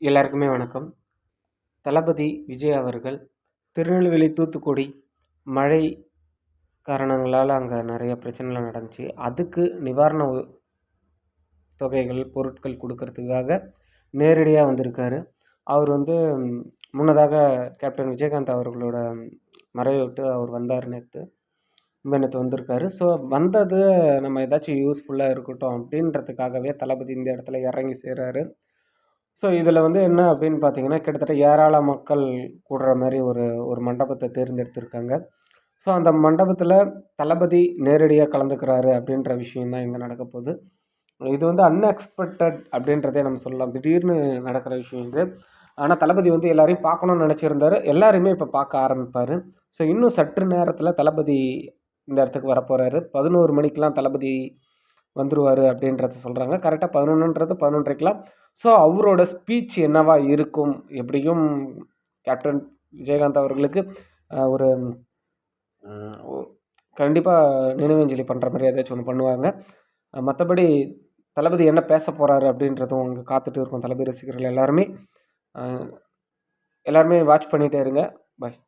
எல்லாருக்குமே வணக்கம். தளபதி விஜய் அவர்கள் திருநெல்வேலி தூத்துக்குடி மழை காரணங்களால் அங்கே நிறைய பிரச்சனைலாம் நடந்துச்சு. அதுக்கு நிவாரண தொகைகள் பொருட்கள் கொடுக்கறதுக்காக நேரடியாக வந்திருக்காரு. அவர் வந்து முன்னதாக கேப்டன் விஜயகாந்த் அவர்களோட மறைவை விட்டு அவர் வந்தார் நேற்று நேற்று வந்திருக்காரு. ஸோ வந்தது நம்ம ஏதாச்சும் யூஸ்ஃபுல்லாக இருக்கட்டும் அப்படின்றதுக்காகவே தளபதி இந்த இடத்துல இறங்கி செய்கிறாரு ஸோ இதில் வந்து என்ன அப்படின்னு பார்த்தீங்கன்னா கிட்டத்தட்ட ஏராள மக்கள் கூடுற மாதிரி ஒரு ஒரு மண்டபத்தை தேர்ந்தெடுத்திருக்காங்க. ஸோ அந்த மண்டபத்தில் தளபதி நேரடியாக கலந்துக்கிறாரு அப்படின்ற விஷயந்தான் இங்கே நடக்க போகுது. இது வந்து அன்எக்ஸ்பெக்டட் அப்படின்றதே நம்ம சொல்லலாம். திடீர்னு நடக்கிற விஷயம் இது. ஆனால் தளபதி வந்து எல்லாரையும் பார்க்கணும்னு நினச்சிருந்தாரு. எல்லாருமே இப்போ பார்க்க ஆரம்பிப்பார். ஸோ இன்னும் சற்று நேரத்தில் தளபதி இந்த இடத்துக்கு வரப்போகிறாரு பதினோரு மணிக்கெலாம் தளபதி வந்துருவார் அப்படின்றத சொல்கிறாங்க கரெக்டாக பதினொன்றுன்றது பதினொன்றைக்கெலாம் ஸோ அவரோட ஸ்பீச் என்னவா இருக்கும்? எப்படியும் கேப்டன் விஜயகாந்த் அவர்களுக்கு ஒரு கண்டிப்பாக நினைவஞ்சலி பண்ணுற மாதிரி ஏதாச்சும் ஒன்று பண்ணுவாங்க மற்றபடி தளபதி என்ன பேச போகிறாரு அப்படின்றதும் அங்கே காத்துட்டு இருக்கும் தளபதி ரசிகர்கள் எல்லாருமே. எல்லாருமே வாட்ச் பண்ணிகிட்டே இருங்க. பாய்